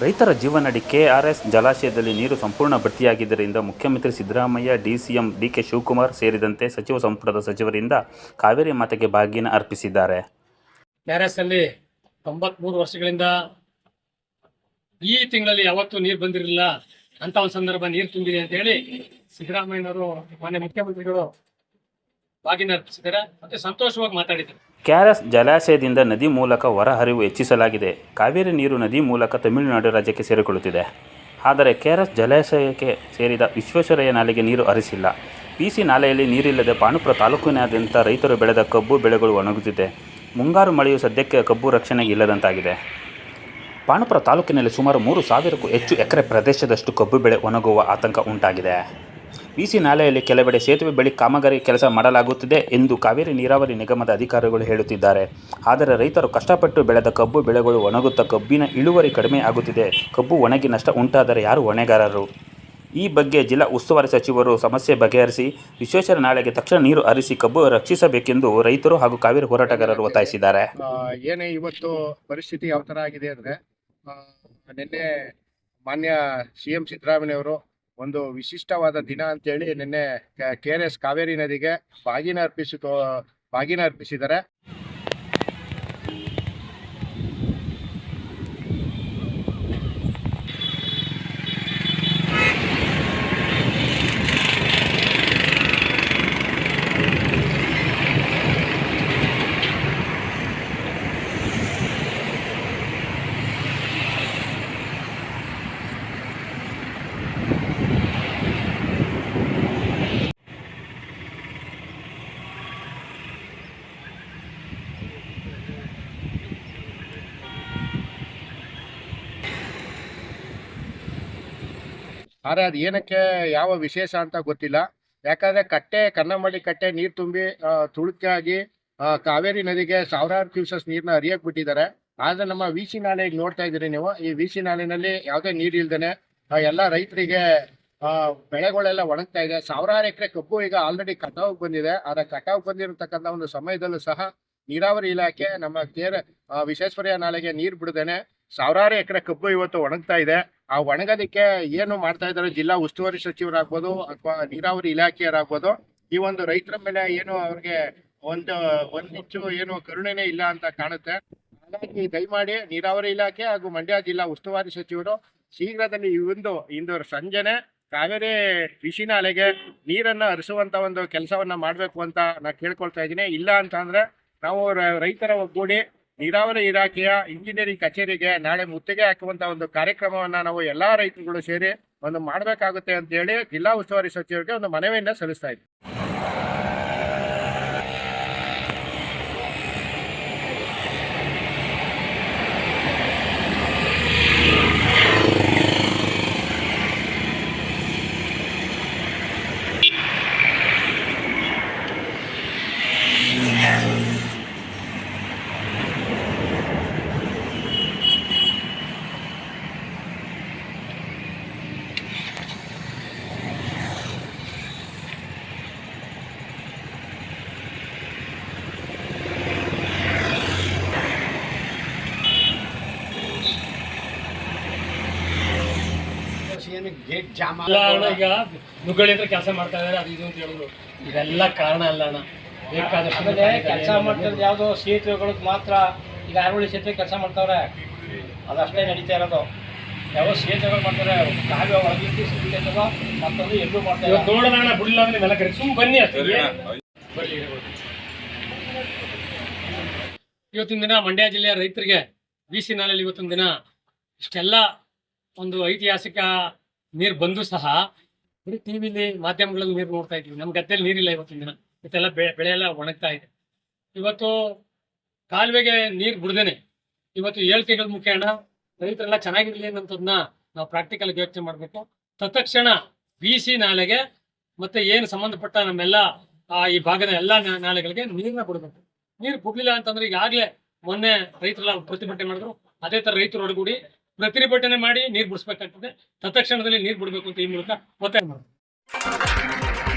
ರೈತರ ಜೀವನಡಿ ಕೆಆರ್ಎಸ್ ಜಲಾಶಯದಲ್ಲಿ ನೀರು ಸಂಪೂರ್ಣ ಭರ್ತಿಯಾಗಿದ್ದರಿಂದ ಮುಖ್ಯಮಂತ್ರಿ ಸಿದ್ದರಾಮಯ್ಯ, ಡಿಸಿಎಂ ಡಿಕೆ ಶಿವಕುಮಾರ್ ಸೇರಿದಂತೆ ಸಚಿವ ಸಂಪುಟದ ಸಚಿವರಿಂದ ಕಾವೇರಿ ಮಾತೆಗೆ ಬಾಗಿನ ಅರ್ಪಿಸಿದ್ದಾರೆ. ಕೆಆರ್ಎಸ್ ಅಲ್ಲಿ ತೊಂಬತ್ಮೂರು ವರ್ಷಗಳಿಂದ ಈ ತಿಂಗಳಲ್ಲಿ ಯಾವತ್ತೂ ನೀರು ಬಂದಿರಲಿಲ್ಲ. ಅಂತ ಒಂದು ಸಂದರ್ಭ ನೀರು ತುಂಬಿದೆ ಅಂತ ಹೇಳಿ ಸಿದ್ದರಾಮಯ್ಯನವರು ಮಾನ್ಯ ಮುಖ್ಯಮಂತ್ರಿಗಳು ಬಾಗಿನ ಅರ್ಪಿಸಿದ್ದಾರೆ ಮತ್ತೆ ಸಂತೋಷವಾಗಿ ಮಾತಾಡಿದ್ದಾರೆ ಕ್ಯಾರಸ್ ಜಲಾಶಯದಿಂದ ನದಿ ಮೂಲಕ ಹೊರಹರಿವು ಹೆಚ್ಚಿಸಲಾಗಿದೆ. ಕಾವೇರಿ ನೀರು ನದಿ ಮೂಲಕ ತಮಿಳುನಾಡು ರಾಜ್ಯಕ್ಕೆ ಸೇರಿಕೊಳ್ಳುತ್ತಿದೆ. ಆದರೆ ಕೆಆರ್ಎಸ್ ಜಲಾಶಯಕ್ಕೆ ಸೇರಿದ ವಿಶ್ವೇಶ್ವರಯ್ಯ ನಾಲೆಗೆ ನೀರು ಹರಿಸಿಲ್ಲ ಪಿಸಿ ನಾಲೆಯಲ್ಲಿ ನೀರಿಲ್ಲದೆ ಪಾಣುಪುರ ತಾಲೂಕಿನಾದ್ಯಂತ ರೈತರು ಬೆಳೆದ ಕಬ್ಬು ಬೆಳೆಗಳು ಒಣಗುತ್ತಿದೆ. ಮುಂಗಾರು ಮಳೆಯು ಸದ್ಯಕ್ಕೆ ಕಬ್ಬು ರಕ್ಷಣೆಗೆ ಇಲ್ಲದಂತಾಗಿದೆ. ಪಾಣುಪುರ ತಾಲೂಕಿನಲ್ಲಿ ಸುಮಾರು ಮೂರು ಸಾವಿರಕ್ಕೂ ಹೆಚ್ಚು ಎಕರೆ ಪ್ರದೇಶದಷ್ಟು ಕಬ್ಬು ಬೆಳೆ ಒಣಗುವ ಆತಂಕ ಉಂಟಾಗಿದೆ. ಬಿಸಿ ನಾಲೆಯಲ್ಲಿ ಕೆಲವೆಡೆ ಸೇತುವೆ ಬಳಿ ಕಾಮಗಾರಿ ಕೆಲಸ ಮಾಡಲಾಗುತ್ತಿದೆ ಎಂದು ಕಾವೇರಿ ನೀರಾವರಿ ನಿಗಮದ ಅಧಿಕಾರಿಗಳು ಹೇಳುತ್ತಿದ್ದಾರೆ. ಆದರೆ ರೈತರು ಕಷ್ಟಪಟ್ಟು ಬೆಳೆದ ಕಬ್ಬು ಬೆಳೆಗಳು ಒಣಗುತ್ತಾ ಕಬ್ಬಿನ ಇಳುವರಿ ಕಡಿಮೆ ಆಗುತ್ತಿದೆ. ಕಬ್ಬು ಒಣಗಿ ನಷ್ಟ ಉಂಟಾದರೆ ಯಾರು ಹೊಣೆಗಾರರು? ಈ ಬಗ್ಗೆ ಜಿಲ್ಲಾ ಉಸ್ತುವಾರಿ ಸಚಿವರು ಸಮಸ್ಯೆ ಬಗೆಹರಿಸಿ, ವಿಶ್ವೇಶ್ವರ ನಾಳೆಗೆ ತಕ್ಷಣ ನೀರು ಹರಿಸಿ ಕಬ್ಬು ರಕ್ಷಿಸಬೇಕೆಂದು ರೈತರು ಹಾಗೂ ಕಾವೇರಿ ಹೋರಾಟಗಾರರು ಒತ್ತಾಯಿಸಿದ್ದಾರೆ. ಏನೇ ಇವತ್ತು ಪರಿಸ್ಥಿತಿ ಯಾವ ತರ ಆಗಿದೆ ಅಂದ್ರೆ ನಿನ್ನೆ ಮಾನ್ಯ ಸಿ ಎಂ ಸಿದ್ದರಾಮಯ್ಯವರು ಒಂದು ವಿಶಿಷ್ಟವಾದ ದಿನ ಅಂತೇಳಿ ನಿನ್ನೆ ಕೆ ಆರ್ ಎಸ್ ಕಾವೇರಿ ನದಿಗೆ ಬಾಗಿನ ಅರ್ಪಿಸಿ ಬಾಗಿನ ಅರ್ಪಿಸಿದ್ದಾರೆ. ಆದ್ರೆ ಅದು ಏನಕ್ಕೆ ಯಾವ ವಿಶೇಷ ಅಂತ ಗೊತ್ತಿಲ್ಲ. ಯಾಕಂದರೆ ಕಟ್ಟೆ, ಕನ್ನಂಬಳ್ಳಿ ಕಟ್ಟೆ ನೀರು ತುಂಬಿ ತುಳುಕಾಗಿ ಕಾವೇರಿ ನದಿಗೆ ಸಾವಿರಾರು ಕ್ಯೂಸಸ್ ನೀರನ್ನ ಹರಿಯಕ್ಕೆ ಬಿಟ್ಟಿದ್ದಾರೆ. ಆದರೆ ನಮ್ಮ ವಿ ಸಿ ನಾಲೆಗೆ ನೋಡ್ತಾ ಇದ್ದೀರಿ ನೀವು. ಈ ವಿ ಸಿ ನಾಲೆನಲ್ಲಿ ಯಾವುದೇ ನೀರು ಇಲ್ದೇನೆ ಎಲ್ಲ ರೈತರಿಗೆ ಬೆಳೆಗಳೆಲ್ಲ ಒಣಗ್ತಾ ಇದೆ. ಸಾವಿರಾರು ಎಕರೆ ಕಬ್ಬು ಈಗ ಆಲ್ರೆಡಿ ಕಟಾವಿಗೆ ಬಂದಿದೆ. ಆದರೆ ಕಟಾವಿಗೆ ಬಂದಿರತಕ್ಕಂಥ ಒಂದು ಸಮಯದಲ್ಲೂ ಸಹ ನೀರಾವರಿ ಇಲಾಖೆ ನಮ್ಮ ಕೇರ್ ವಿಶ್ವೇಶ್ವರಯ್ಯ ನಾಲೆಗೆ ನೀರು ಬಿಡದೇನೆ ಸಾವಿರಾರು ಎಕರೆ ಕಬ್ಬು ಇವತ್ತು ಒಣಗ್ತಾ ಇದೆ. ಆ ಒಣಗೋದಕ್ಕೆ ಏನು ಮಾಡ್ತಾ ಇದ್ದಾರೆ? ಜಿಲ್ಲಾ ಉಸ್ತುವಾರಿ ಸಚಿವರಾಗ್ಬೋದು ಅಥವಾ ನೀರಾವರಿ ಇಲಾಖೆಯರಾಗ್ಬೋದು, ಈ ಒಂದು ರೈತರ ಮೇಲೆ ಏನು ಅವ್ರಿಗೆ ಒಂದು ಒಂದು ಇಂಚು ಏನು ಕರುಣೆನೇ ಇಲ್ಲ ಅಂತ ಕಾಣುತ್ತೆ. ಹಾಗಾಗಿ ದಯಮಾಡಿ ನೀರಾವರಿ ಇಲಾಖೆ ಹಾಗೂ ಮಂಡ್ಯ ಜಿಲ್ಲಾ ಉಸ್ತುವಾರಿ ಸಚಿವರು ಶೀಘ್ರದಲ್ಲಿ ಈ ಒಂದು, ಇಂದು ಸಂಜೆನೆ ಕಾವೇರಿ ಕೃಷಿನ ಅಲೆಗೆ ನೀರನ್ನ ಹರಿಸುವಂತ ಒಂದು ಕೆಲಸವನ್ನ ಮಾಡಬೇಕು ಅಂತ ನಾ ಕೇಳ್ಕೊಳ್ತಾ ಇದ್ದೀನಿ. ಇಲ್ಲ ಅಂತ ಅಂದ್ರೆ ನಾವು ರೈತರ ಒಗ್ಗೂಡಿ ನೀರಾವರಿ ಇಲಾಖೆಯ ಇಂಜಿನಿಯರಿಂಗ್ ಕಚೇರಿಗೆ ನಾಳೆ ಮುತ್ತಿಗೆ ಹಾಕುವಂತ ಒಂದು ಕಾರ್ಯಕ್ರಮವನ್ನ ನಾವು ಎಲ್ಲಾ ರೈತರುಗಳು ಸೇರಿ ಒಂದು ಮಾಡಬೇಕಾಗುತ್ತೆ ಅಂತ ಹೇಳಿ ಜಿಲ್ಲಾ ಉಸ್ತುವಾರಿ ಸಚಿವರಿಗೆ ಒಂದು ಮನವಿಯನ್ನ ಸಲ್ಲಿಸ್ತಾ ಇದ್ದೀವಿ ಗೇಟ್ ಜಾಮ್ ಅಲ್ಲ ಅಣ್ಣ ಈಗ ನುಗ್ಗಳಿ ಹತ್ರ ಕೆಲಸ ಮಾಡ್ತಾ ಇದಾರೆ ಅದು ಇದು ಅಂತ ಹೇಳಿದ್ರು. ಇದೆಲ್ಲ ಕಾರಣ ಅಲ್ಲ ಅಣ್ಣ. ಬೇಕಾದಷ್ಟು ಆಮೇಲೆ ಕೆಲಸ ಮಾಡ್ತಿರೋದು ಯಾವುದೋ ಸೇತುವೆಗಳಿಗೆ ಮಾತ್ರ ಈಗ ಅರವಳ್ಳಿ ಸೇತುವೆ ಕೆಲಸ ಮಾಡ್ತಾವ್ರೆ. ಅದಷ್ಟೇ ನಡೀತಾ ಇರೋದು. ಯಾವ ಸೇತುವೆಗಳು ಮಾಡ್ತಾರೆ ಕಾವ್ಯ ಒಳಗಿದ್ದು ಸಿಗ್ತೈತದೋ ಮತ್ತೊಂದು ಎಲ್ಲೂ ಮಾಡ್ತಾರೆ ಇವತ್ತು ನೋಡೋಣ ಅಣ್ಣ ಅಂದ್ರೆ ನೆಲ ಕರೆ ಸುಮ್ ಬನ್ನಿ ಅಷ್ಟೇ. ಬರ್ಲಿ ಇವತ್ತಿನ ದಿನ ಮಂಡ್ಯ ಜಿಲ್ಲೆಯ ರೈತರಿಗೆ ಬಿ ಸಿ ನಾಲೆಯಲ್ಲಿ ಇವತ್ತಿನ ದಿನ ಇಷ್ಟೆಲ್ಲ ಒಂದು ಐತಿಹಾಸಿಕ ನೀರು ಬಂದು ಸಹ ಬರೀ ಟಿವಿಲಿ ಮಾಧ್ಯಮಗಳಲ್ಲಿ ನೀರು ನೋಡ್ತಾ ಇದ್ವಿ. ನಮ್ಮ ಗದ್ದೆಯಲ್ಲಿ ನೀರಿಲ್ಲ ಇವತ್ತಿನ ದಿನ. ಇವತ್ತೆಲ್ಲ ಬೆಳೆ ಎಲ್ಲ ಒಣಗ್ತಾ ಇದೆ. ಇವತ್ತು ಕಾಲುವೆಗೆ ನೀರು ಬಿಡ್ದೇನೆ. ಇವತ್ತು ಹೇಳಿಕೆಗಳ ಮುಖೇನ ರೈತರೆಲ್ಲ ಚೆನ್ನಾಗಿರ್ಲಿ ಅನ್ನೋದನ್ನ ನಾವು ಪ್ರಾಕ್ಟಿಕಲ್ ಯೋಚನೆ ಮಾಡಬೇಕು. ತತ್ಕ್ಷಣ ಬಿ ಸಿ ನಾಲೆಗೆ ಮತ್ತೆ ಏನು ಸಂಬಂಧಪಟ್ಟ ನಮ್ಮೆಲ್ಲ ಆ, ಈ ಭಾಗದ ಎಲ್ಲ ನಾಲೆಗಳಿಗೆ ನೀರನ್ನ ಕೊಡಬೇಕು ನೀರು ಕೊಡ್ಲಿಲ್ಲ ಅಂತಂದ್ರೆ ಈಗಾಗಲೇ ಮೊನ್ನೆ ರೈತರೆಲ್ಲ ಪ್ರತಿಭಟನೆ ಮಾಡಿದ್ರು. ಅದೇ ತರ ರೈತರು ಒಡಗೂಡಿ ಪ್ರತಿಭಟನೆ ಮಾಡಿ ನೀರು ಬಿಡಿಸ್ಬೇಕಾಗ್ತದೆ. ತತ್ಕ್ಷಣದಲ್ಲಿ ನೀರು ಬಿಡಬೇಕು ಅಂತ ಈ ಮೂಲಕ ಒತ್ತಾಯ ಮಾಡ್ತಾರೆ